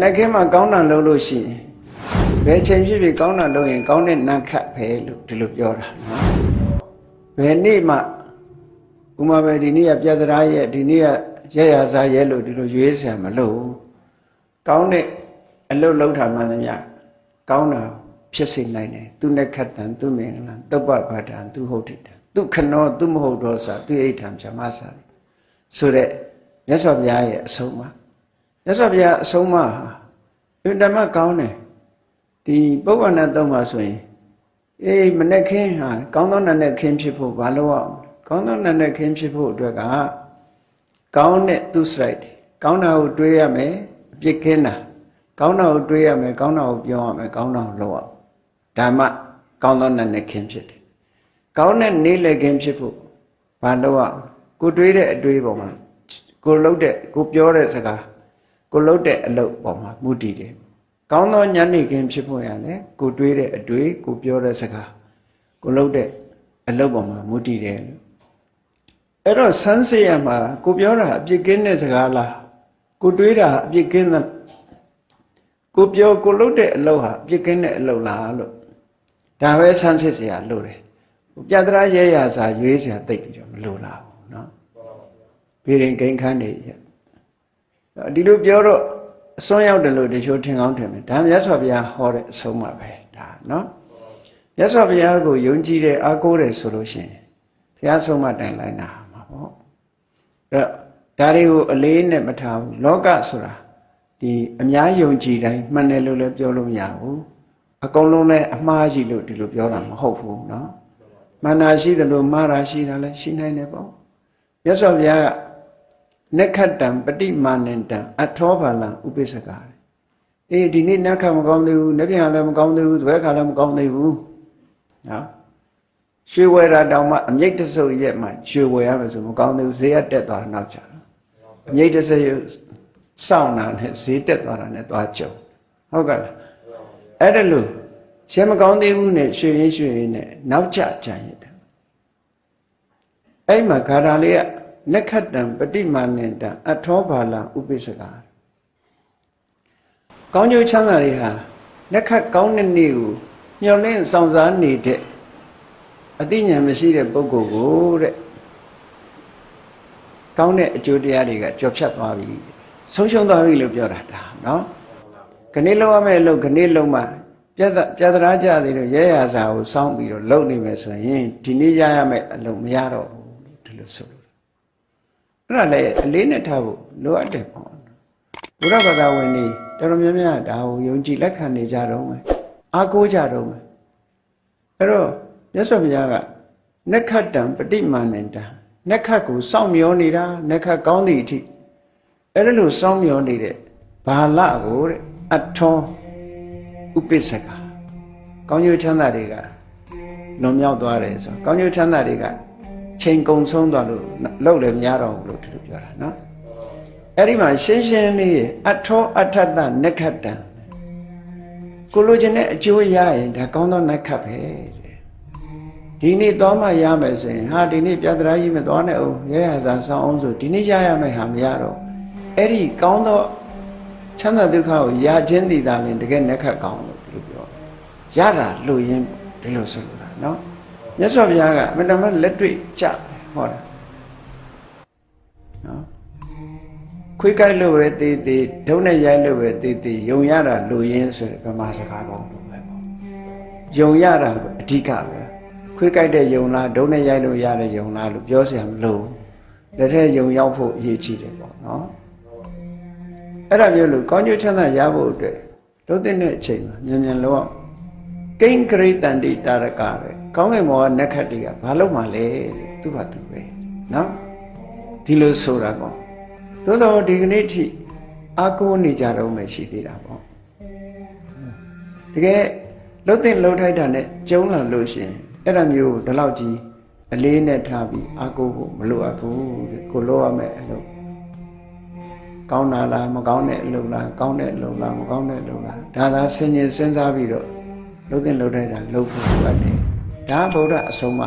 နေ့ခင်းမှာကောင်းတာလုပ်လို့ရှိရင်ဘယ်ချိန်ဖြစ်ဖြစ်ကောင်းတာလုပ်ရင်ကောင်းတဲ့နတ်ခတ်ပဲလို့ဒီလိုပြောတာနော်ဘယ်နေ့မှဥမာပဲဒီနေ့ကပြဿနာရဲ့ဒီနေ့ကရရစားရဲ့လို့ဒီလိုရွေးဆရာမလို့ဘူးကောင်းတဲ့အလုပ်လုပ်တာမှန်သမျှကောင်းတာဖြစ်စေနိုင်တယ်သူနဲ့ခတ်တံသူမင်္ဂလာတုပ္ပပါဒံသူဟုတ်တိတံသူခနောသူမဟုတ်တော့စာသူအိဋ္ဌံဗြဟ္မစာဆိုတဲ့မြတ်စွာဘုရားရဲ့အဆုံးအမ မြတ်စွာဘုရားအဆုံးအမဟာအင်တမကောင်းတယ်ဒီပုဗ္ဗနာတုံးမှာဆိုရင်အေးမနဲ့ခင်းဟာကောင်းသောနာနဲ့ခင်းဖြစ်ဖို့ဘာလို့အောင်ကောင်းသောနာနဲ့ခင်းဖြစ်ဖို့အတွက်ကကောင်းတဲ့သူစရိုက်တယ်ကောင်းတာကိုတွေးရမယ်အပြစ်ခင်းတာကောင်းတာကိုတွေးရမယ်ကောင်းတာကိုပြောရမယ်ကောင်းတာကိုလုပ်ရဓမ္မကောင်းသောနာနဲ့ခင်းဖြစ်တယ်ကောင်းတဲ့နေလေခင်းဖြစ်ဖို့ဘာလုပ်ရကိုတွေးတဲ့အတွေးပေါ်မှာကိုလုပ်တဲ့ကိုပြောတဲ့စကား ကိုလုပ်တဲ့အလုပ်ပေါ်မှာမူတည်တယ်ကောင်းသောဉာဏ်နေခင်းဖြစ်ဖို့ရတယ်ကိုတွေးတဲ့အတွေးကိုပြောတဲ့စကားကိုလုပ်တဲ့အလုပ်ပေါ်မှာမူတည်တယ်လို့အဲ့တော့ဆန်းစစ်ရမှာကိုပြောတာအပြစ်ကင်းတဲ့စကားလားကိုတွေးတာအပြစ်ကင်းတဲ့ကိုပြောကိုလုပ်တဲ့အလုပ်ဟာအပြစ်ကင်းတဲ့အလုပ်လားလို့ဒါပဲဆန်းစစ်เสียလို့တယ်ပြတရာရဲရစာရွေးเสียတိတ်ပြီးတော့မလိုလားဘူးเนาะဘီရင်ဂိမ်းခန်းနေရ ဒီလိုပြောတော့အစွန်းရောက်တယ်လို့တချို့ထင်ကောင်းထင်မယ်ဒါမြတ်စွာဘုရားဟောတဲ့အဆုံးမှာပဲဒါเนาะမြတ်စွာဘုရားကိုယုံကြည်တဲ့အားကိုးတယ်ဆိုလို့ရှိရင်ဘုရားဆုံးမတိုင်လိုက်တာမှာပေါ့အဲ့တော့ဒါတွေကိုအလေးနဲ့မထားဘူးလောကဆိုတာဒီအများယုံကြည်တိုင်းမှန်တယ်လို့လည်းပြောလို့မရဘူးအကုန်လုံးလည်းအမှားရှိလို့ဒီလိုပြောတာမဟုတ်ဘူးเนาะမှန်တာရှိတယ်လို့မှားတာရှိတာလည်းရှိနိုင်တယ်ပေါ့မြတ်စွာဘုရားက နက္ခတံပฏิမာနန္တံအထောဘာလံဥပိ္ပစကာအေးဒီနေ့နက္ခမကောင်းသေးဘူးနေ့ပြန်လည်းမကောင်းသေးဘူးတပည့်ခါလည်းမကောင်းသေးဘူးနော်ရွှေဝယ်တာတောင်မှအမြိတ်တဆုပ်ရက်မှရွှေဝယ်ရမယ်ဆိုမကောင်းသေးဘူးဈေးကတက်သွားနောက်ကျတော့အမြိတ်တဆုပ်ရက်စောင့်တာနဲ့ဈေးတက်သွားတာနဲ့သွားကြုံဟုတ်ကဲ့လားအဲ့ဒါလို့ရှင်းမကောင်းသေးဘူးနဲ့ရွှေရင်ရွှေရင်နဲ့နောက်ကျကြံရတယ်အဲ့မှာဂါထာလေးက နက္ခတံပฏิမာနန္တံအထောဘာလံဥပိ္ပစကာကောင်းကျိုးချမ်းသာတွေဟာနက္ခတ်ကောင်းတဲ့နေ့ကိုမျှော်လင့်ဆောင်စားနေတဲ့အသိဉာဏ်မရှိတဲ့ပုဂ္ဂိုလ်ကိုတဲ့ကောင်းတဲ့အကျိုးတရားတွေကကြော်ဖြတ်သွားပြီဆုံးရှုံးသွားပြီလို့ပြောတာဒါနော်ခဏလုံးရမယ့်လို့ခဏလုံးမှပြတ်ပြတ်တရားကြသေးလို့ရဲရစာကိုစောင်းပြီးတော့လုံနေမယ်ဆိုရင်ဒီနေ့ရရမယ့်အလုံးမရတော့ဘူးဒီလိုဆိုလို့ အဲ့ဒါလည်းအလေးနဲ့ထားဖို့လိုအပ်တယ်ပေါ့ဘုရားဘာသာဝင်တွေတော်တော်များများဒါကိုယုံကြည်လက်ခံနေကြတော့မယ်အားကိုးကြတော့မယ်အဲ့တော့မြတ်စွာဘုရားကနက္ခတံပฏิမာနန္တံနက္ခတ်ကိုစောင့်မျောနေတာနက္ခတ်ကောင်းသည့်အထိအဲ့ဒါလို့စောင့်မျောနေတဲ့ဘာလကိုတဲ့အထောဥပိ္ပစကကောင်းကျိုးချမ်းသာတွေကလွန်မြောက်သွားတယ်ဆိုတော့ကောင်းကျိုးချမ်းသာတွေက ချိန်ကုံဆုံးသွားလို့လောက်လည်းမရတော့ဘူးလို့ဒီလိုပြောတာနော်အဲ့ဒီမှာရှင်းရှင်းလေးအထောအထတနက္ခတံကိုလိုချင်တဲ့အကျိုးရရင်ဒါကောင်းသောနက္ခတ်ပဲတဲ့ဒီနေ့သွားမှရမယ်ဆိုရင်ဟာဒီနေ့ပြဿနာကြီးမသွားနဲ့အောင်ရဲရစာဆောင်းအောင်ဆိုဒီနေ့ရရမယ်ဟာမရတော့အဲ့ဒီကောင်းသောချမ်းသာဒုက္ခကိုရခြင်းတည်တာလည်းတကယ်နက္ခတ်ကောင်းလို့ဒီလိုပြောရတာလို့ရင်းဒီလိုဆိုလိုတာနော် မြတ်စွာဘုရားကမတ္တမလက်တွေ့ကြဟောတာနော်ခွေးကိုက်လို့ပဲတည်တည်ဒုံနဲ့ရိုက်လို့ပဲတည်တည်ယုံရတာလူရင်းဆိုတဲ့ဗမာစကားပေါင်းလို့ပဲပေါ့ယုံရတာအဓိကပဲခွေးကိုက်တဲ့ယုံလားဒုံနဲ့ရိုက်လို့ရတဲ့ယုံလားလို့ပြောစရာမလိုလက်ထဲယုံရောက်ဖို့အရေးကြီးတယ်ပေါ့နော်အဲ့ဒါမျိုးလို့ကောင်းကျိုးချမ်းသာရဖို့အတွက်လုံးတဲ့အချိန်မှာမြန်မြန်လောက်ကိန်းဂရိတန်တိတာရကပဲ ကောင်းကင်ဘောကနက္ခတ်တွေကဘာလို့မှလဲသူ့ဘာသူပဲနော်ဒီလိုဆိုတာကောသို့တော့ဒီကနေ့ထိအာကိုနေကြတော့မှရှိသေးတာပေါ့တကယ်လှုပ်တဲ့လှုပ်ထိုက်တာနဲ့ကျုံးလာလို့ရှိရင်အဲ့ဒါမျိုးဒီလောက်ကြီးအလေးနဲ့ထားပြီးအာကိုဖို့မလိုအပ်ဘူးတဲ့ကိုလိုရမယ်အလုပ်ကောင်းတာလားမကောင်းတဲ့အလုပ်လားကောင်းတဲ့အလုပ်လားမကောင်းတဲ့အလုပ်လားဒါသာဆင်ញင်စဉ်းစားပြီးတော့လှုပ်တဲ့လှုပ်ထိုက်တာလှုပ်ဖို့လိုအပ်တယ် ဒါဗုဒ္ဓအဆုံးအမ